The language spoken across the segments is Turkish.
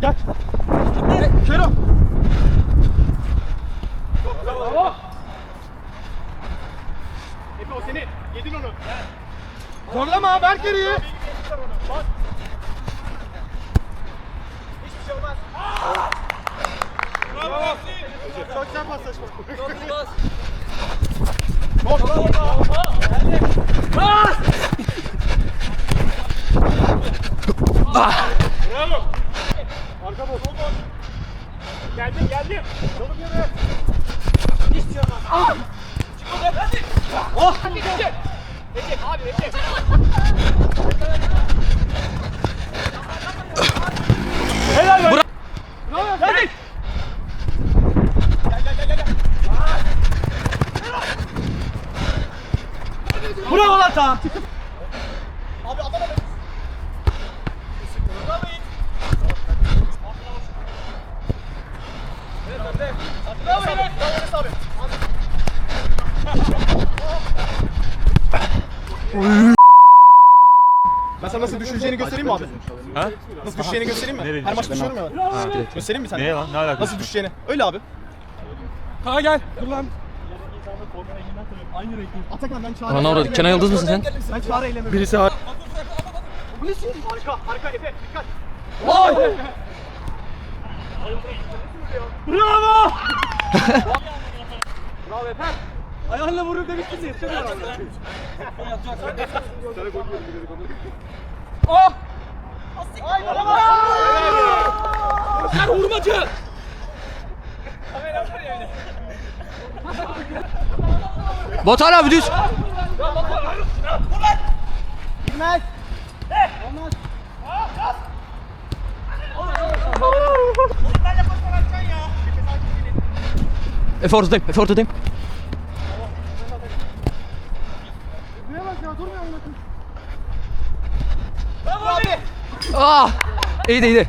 Gel. Kero. Bravo. Efe o senin. Yedin onu. Zorlama ver geriye. Hiçbir şey olmaz. Bravo. Çok güzel paslaşma. Boş. Bravo. Arka boş. Geldim geldim. Yolum yürü. Hiçbir şey olmaz. Ah. Çık o hadi. Oh. Hadi Recep. Recep abi Recep. Helal be. Bravo. Hadi. Gel gel gel gel. Bravo lan tamam. Abi adama bak. Bravo Yiğit. Evet önde. Bravo Enes. Bravo Enes abi. Ben sana nasıl düşüreceğini göstereyim mi abi? Ha? Nasıl düşeceğini göstereyim mi? Nereye Her maç düşüyorum ya ben. Göstereyim mi sen? Neye lan? Ne alakası? Nasıl düşeceğini? Öyle abi. Ha gel. Dur lan. Atakan ben çağrı. Ana orada Kenan Yıldız mısın sen? Ben çağrı eylemi. Birisi har. Birisi harika. Harika Efe. Dikkat. Vay! Bravo! Bravo Efe. Ayağınla vurup demiştin ya. Sen Oh! Ay bravo! Sen hurmacı! Batuhan abi düz. Gitmez. Efe ortadayım, Efe ortadayım. Duyamaz ya durmuyor anlatın. Ah! İyiydi iyiydi.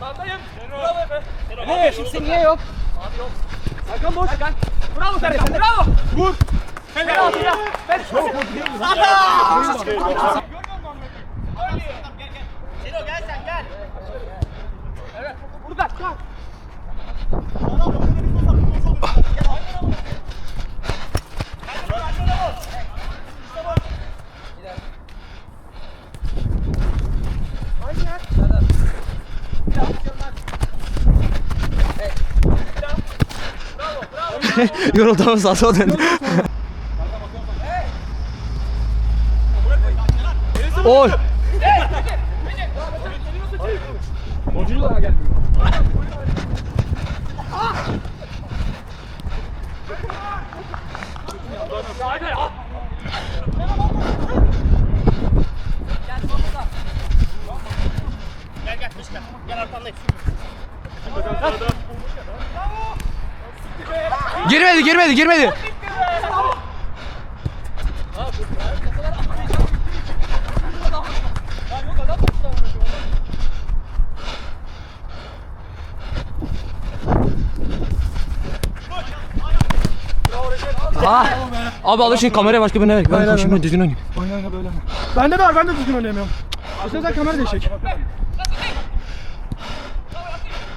ya? Ah! Ne? Kimse niye yok? Hakan boş. Hakan. Bravo Serkan. Bravo. Vur. Helal. Helal. Ben çok Selo gel sen gel. Evet. Burada. Gel. Yoruldum ama sağa sola döndü. Oy! Gel gel Beşiktaş. Gel arkandayım. Girmedi, girmedi, girmedi. Ah! Abi şimdi kameraya başka birine ver. Ben şimdi düzgün oynayayım. Bende de var ben de düzgün oynayamıyorum. İstersen kamera değişik.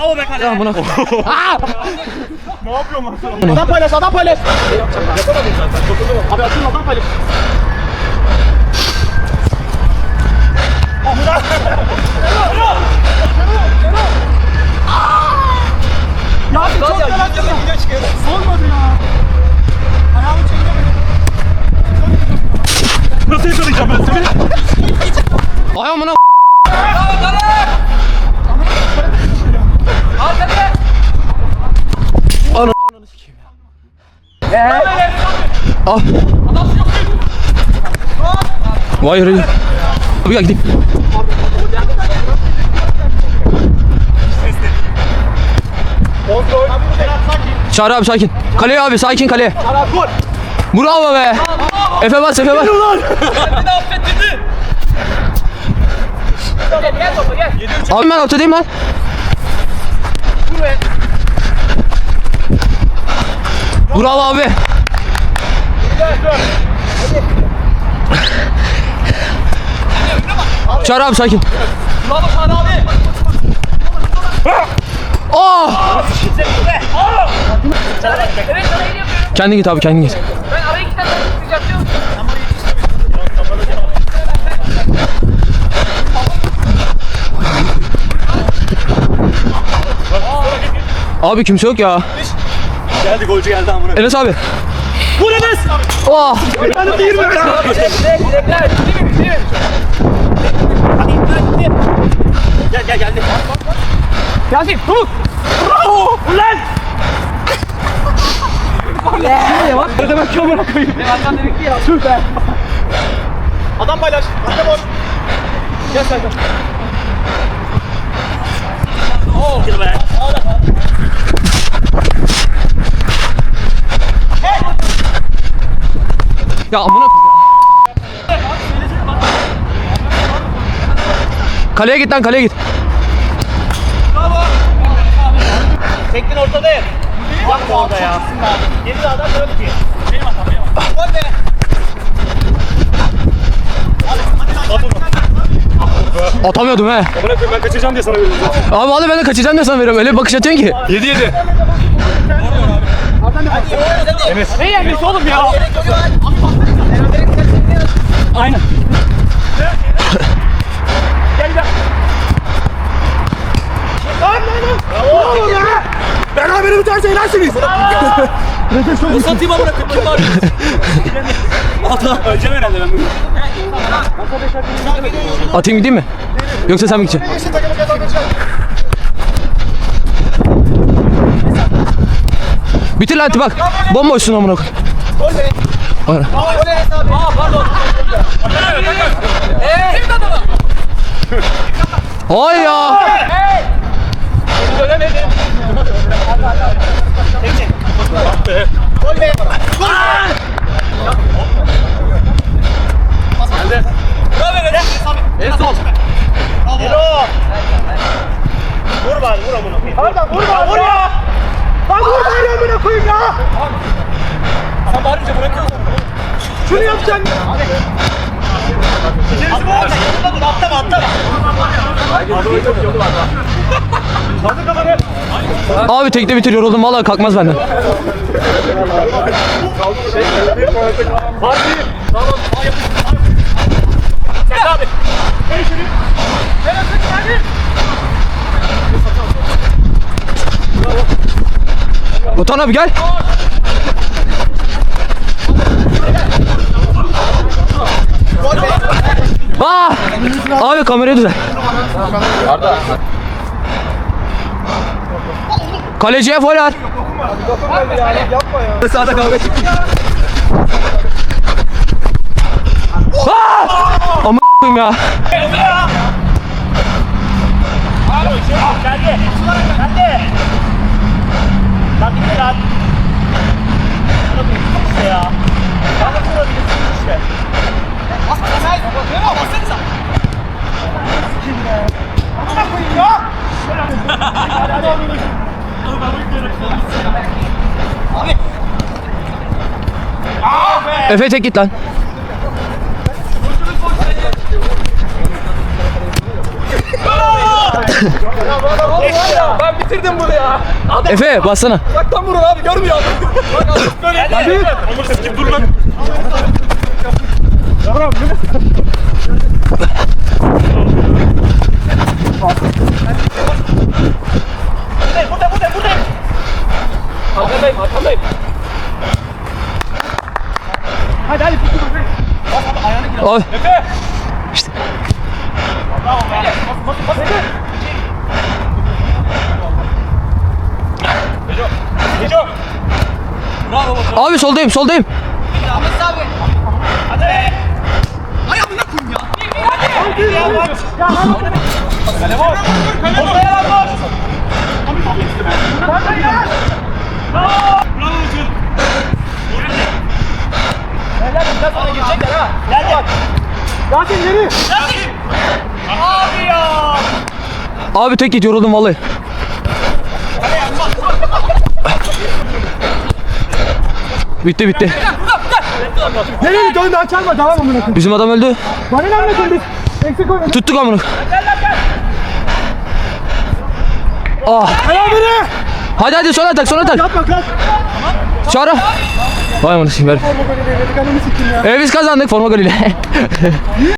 Bravo be kale. Tamam buna. ne yapıyorsun lan sen? Adam paylaş, adam paylaş. Ne yapacağım ben? Yapamadım zaten. Dokunamam. Abi atın adam paylaş. Amına. Ya abi çok yalan yalan video çıkıyor. Olmadı ya. Ayağımı çekemedim. Nasıl yakalayacağım ben seni? Ayağımına Al. Vay yürü. Abi gel gideyim. Çağrı abi sakin. Kaleye abi sakin kaleye. Bravo be. Efe bas Efe bas. Abi ben ortadayım lan. Vur be. Bravo abi. Çağrı abi sakin. Bravo Serhat abi. Oh! Kendin git abi kendin git. Abi kimse yok ya. Geldi golcü geldi amına. Enes abi. Vur Enes. Oh! Hadi değil mi? Gel gel geldi. Yasin çabuk. Bravo. Ulan. Ne demek ki amına koyayım? Tüh be. Adam paylaş. Arka boş. Gel Serkan. Oo. Gir be. Ya amına Kaleye git lan kaleye git. Teknin ortadayım. Yapma orada ya. Geri adam böyle ki. Benim hatam benim hatam. Gol be. Atamıyordum he. Bırakın ben kaçacağım diye sana veriyorum. Abi vallahi ben de kaçacağım diye sana veriyorum. Öyle bir bakış atıyorsun ki. 7 7. Ne yenmesi oğlum ya? Aynen. Gel gel. Bravo. Berabere biterse inersiniz. Satayım amına koyayım. Kim var? Hata. Öleceğim herhalde ben. Atayım gideyim mi? Yoksa sen mi gideceksin? Bitir lan bak. Bomboşsun. Bravo. Bravo. Amına koyayım. Pardon vur bari. Vur ya. Lan vur bari amına koyayım ya. Sen bari bize bırakıyorsun. Şunu yapacaksın. İçerisi bu olacak. Yanında dur. Atlama atlama. Kaldır kafanı. Abi tekte bitir yoruldum. Vallahi kalkmaz benden. Var bir. Tamam. Sen abi. Hey. Sen geldi. Batuhan abi gel. Aa! Abi kamerayı düzel. Kaleciye foul var. Sağda kavga çıktı. Aa! Ama koyayım ya. Geldi. Geldi. Geldi. Lan bir lan. Bana bir ya. Bana vurabilirsin işte. Basma sen. Basma bassanıza. Amına koyayım ya. Hadi hadi hadi. Abi. Abi. Efe tek git lan. Ben bitirdim bunu ya. Efe bassana. Uzaktan vurun abi görmüyor adam. Hadi. Onur siz kim dur lan. Buradayım, burada, burada, buradayım. Arkandayım arkandayım. Hadi hadi. Bas abi ayağını gir. Abi. Efe. İşte. Bravo be. Bas bas bas. Efe. Neco. Neco. Bravo baba. Abi soldayım soldayım. Abi tek git yoruldum vallahi. Bitti bitti. Nereye gidiyorsun daha çalma tamam mı? Bizim adam öldü. Bana ne anlatın biz? Eksik oynadık. Tuttuk amına. Ah. Ayağı biri. Hadi hadi son atak son atak. Yapma kalk. Çağrı. Vay amına ver. Forma golü denedik ananı siktim ya. E biz kazandık forma golüyle.